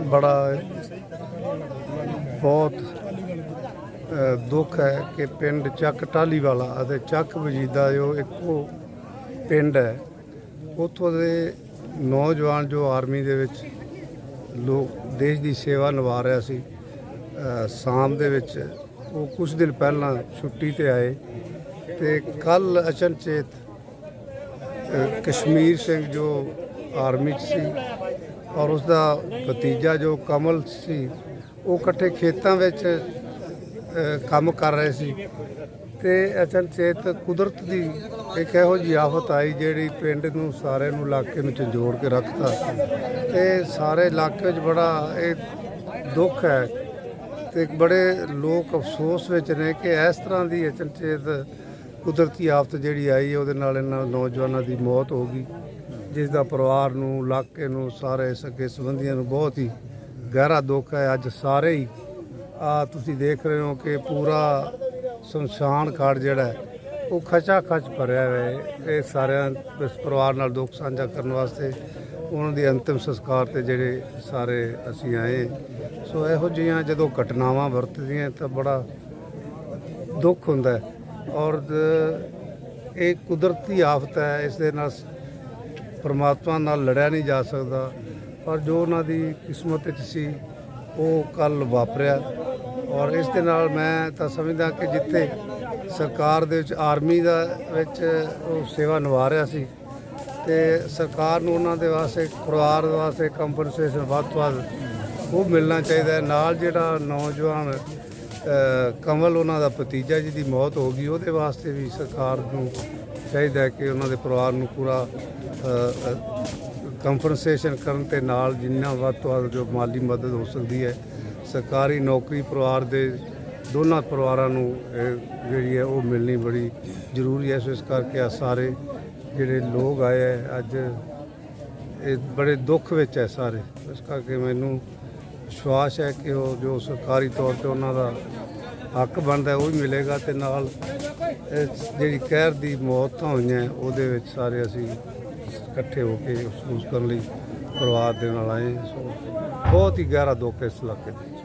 ਬੜਾ ਬਹੁਤ ਦੁੱਖ ਹੈ ਕਿ ਪਿੰਡ ਚੱਕ ਟਾਲੀ ਵਾਲਾ ਅਤੇ ਚੱਕ ਵਜੀਦਾ ਜੋ ਇੱਕੋ ਪਿੰਡ ਹੈ, ਉੱਥੋਂ ਦੇ ਨੌਜਵਾਨ ਜੋ ਆਰਮੀ ਦੇ ਵਿੱਚ ਲੋਕ, ਦੇਸ਼ ਦੀ ਸੇਵਾ ਨਿਭਾ ਰਿਹਾ ਸੀ ਸ਼ਾਮ ਦੇ ਵਿੱਚ ਉਹ ਕੁਝ ਦਿਨ ਪਹਿਲਾਂ ਛੁੱਟੀ ਤੇ ਆਏ ਤੇ ਕੱਲ ਅਚਨਚੇਤ ਕਸ਼ਮੀਰ ਸਿੰਘ ਜੋ ਆਰਮੀ 'ਚ ਸੀ ਔਰ ਉਸ ਦਾ ਭਤੀਜਾ ਜੋ ਕਮਲ ਸੀ, ਉਹ ਇਕੱਠੇ ਖੇਤਾਂ ਵਿੱਚ ਕੰਮ ਕਰ ਰਹੇ ਸੀ। ਤੇ ਅਚਨਚੇਤ ਕੁਦਰਤ ਦੀ ਇੱਕ ਇਹੋ ਜਿਹੀ ਆਫਤ ਆਈ ਜਿਹੜੀ ਪਿੰਡ ਨੂੰ ਸਾਰੇ ਨੂੰ ਇਲਾਕੇ ਨੂੰ ਝੰਜੋੜ ਕੇ ਰੱਖਤਾ। ਤੇ ਸਾਰੇ ਇਲਾਕੇ ਵਿੱਚ ਬੜਾ ਇਹ ਦੁੱਖ ਹੈ ਤੇ ਬੜੇ ਲੋਕ ਅਫਸੋਸ ਵਿੱਚ ਨੇ ਕਿ ਇਸ ਤਰ੍ਹਾਂ ਦੀ ਅਚਨਚੇਤ ਕੁਦਰਤੀ ਆਫਤ ਜਿਹੜੀ ਆਈ, ਉਹਦੇ ਨਾਲ ਇਹਨਾਂ ਨੌਜਵਾਨਾਂ ਦੀ ਮੌਤ ਹੋ ਗਈ। ਜਿਸ ਦਾ ਪਰਿਵਾਰ ਨੂੰ, ਇਲਾਕੇ ਨੂੰ, ਸਾਰੇ ਸਕੇ ਸੰਬੰਧੀਆਂ ਨੂੰ ਬਹੁਤ ਹੀ ਗਹਿਰਾ ਦੁੱਖ ਹੈ। ਅੱਜ ਸਾਰੇ ਹੀ, ਆ ਤੁਸੀਂ ਦੇਖ ਰਹੇ ਹੋ ਕਿ ਪੂਰਾ ਸ਼ਮਸ਼ਾਨ ਘਾਟ ਜਿਹੜਾ ਉਹ ਖਚਾ ਖਚ ਭਰਿਆ ਹੋਇਆ ਹੈ। ਇਹ ਸਾਰਿਆਂ ਇਸ ਪਰਿਵਾਰ ਨਾਲ ਦੁੱਖ ਸਾਂਝਾ ਕਰਨ ਵਾਸਤੇ ਉਹਨਾਂ ਦੇ ਅੰਤਿਮ ਸੰਸਕਾਰ ਤੇ ਜਿਹੜੇ ਸਾਰੇ ਅਸੀਂ ਆਏ ਸੋ ਇਹੋ ਜਿਹੀਆਂ ਜਦੋਂ ਘਟਨਾਵਾਂ ਵਰਤਦੀਆਂ ਤਾਂ ਬੜਾ ਦੁੱਖ ਹੁੰਦਾ ਔਰ ਇਹ ਕੁਦਰਤੀ ਆਫਤ ਹੈ, ਇਸ ਦੇ ਨਾਲ ਪਰਮਾਤਮਾ ਨਾਲ ਲੜਿਆ ਨਹੀਂ ਜਾ ਸਕਦਾ, ਪਰ ਜੋ ਉਹਨਾਂ ਦੀ ਕਿਸਮਤ ਵਿੱਚ ਸੀ, ਉਹ ਕੱਲ ਵਾਪਰਿਆ। ਔਰ ਇਸ ਦੇ ਨਾਲ ਮੈਂ ਤਾਂ ਸਮਝਦਾ ਕਿ ਜਿੱਥੇ ਸਰਕਾਰ ਦੇ ਵਿੱਚ, ਆਰਮੀ ਦਾ ਵਿੱਚ ਉਹ ਸੇਵਾ ਨਿਭਾ ਰਿਹਾ ਸੀ, ਤੇ ਸਰਕਾਰ ਨੂੰ ਉਹਨਾਂ ਦੇ ਵਾਸਤੇ, ਪਰਿਵਾਰ ਵਾਸਤੇ ਕੰਪਨਸੇਸ਼ਨ ਵੱਧ ਤੋਂ ਵੱਧ ਉਹ ਮਿਲਣਾ ਚਾਹੀਦਾ ਨਾਲ ਜਿਹੜਾ ਨੌਜਵਾਨ ਕਮਲ ਉਹਨਾਂ ਦਾ ਭਤੀਜਾ ਜੀ ਦੀ ਮੌਤ ਹੋ ਗਈ, ਉਹਦੇ ਵਾਸਤੇ ਵੀ ਸਰਕਾਰ ਨੂੰ ਚਾਹੀਦਾ ਹੈ ਕਿ ਉਹਨਾਂ ਦੇ ਪਰਿਵਾਰ ਨੂੰ ਪੂਰਾ ਕੰਪਨਸੇਸ਼ਨ ਕਰਨ ਤੇ ਨਾਲ ਜਿੰਨਾ ਵੱਧ ਤੋਂ ਵੱਧ ਜੋ ਮਾਲੀ ਮਦਦ ਹੋ ਸਕਦੀ ਹੈ, ਸਰਕਾਰੀ ਨੌਕਰੀ ਪਰਿਵਾਰ ਦੇ ਦੋਨਾਂ ਪਰਿਵਾਰਾਂ ਨੂੰ ਇਹ ਜਿਹੜੀ ਹੈ ਉਹ ਮਿਲਣੀ ਬੜੀ ਜ਼ਰੂਰੀ ਹੈ। ਸੋ ਇਸ ਕਰਕੇ ਆ ਸਾਰੇ ਜਿਹੜੇ ਲੋਕ ਆਏ ਹੈ, ਅੱਜ ਇਹ ਬੜੇ ਦੁੱਖ ਵਿੱਚ ਹੈ ਸਾਰੇ। ਇਸ ਕਰਕੇ ਮੈਨੂੰ ਵਿਸ਼ਵਾਸ ਹੈ ਕਿ ਉਹ ਜੋ ਸਰਕਾਰੀ ਤੌਰ ਤੇ ਉਹਨਾਂ ਦਾ ਹੱਕ ਬਣਦਾ ਉਹ ਵੀ ਮਿਲੇਗਾ ਤੇ ਨਾਲ ਇਹ ਜਿਹੜੀ ਕਹਿਰ ਦੀ ਮੌਤਾਂ ਹੋਈਆਂ ਉਹਦੇ ਵਿੱਚ ਸਾਰੇ ਅਸੀਂ ਇਕੱਠੇ ਹੋ ਕੇ ਮਹਿਸੂਸ ਕਰਨ ਲਈ ਪਰਿਵਾਰ ਦੇ ਨਾਲ ਆਏ ਬਹੁਤ ਹੀ ਗਹਿਰਾ ਦੁੱਖ ਹੈ ਇਸ ਇਲਾਕੇ ਦਾ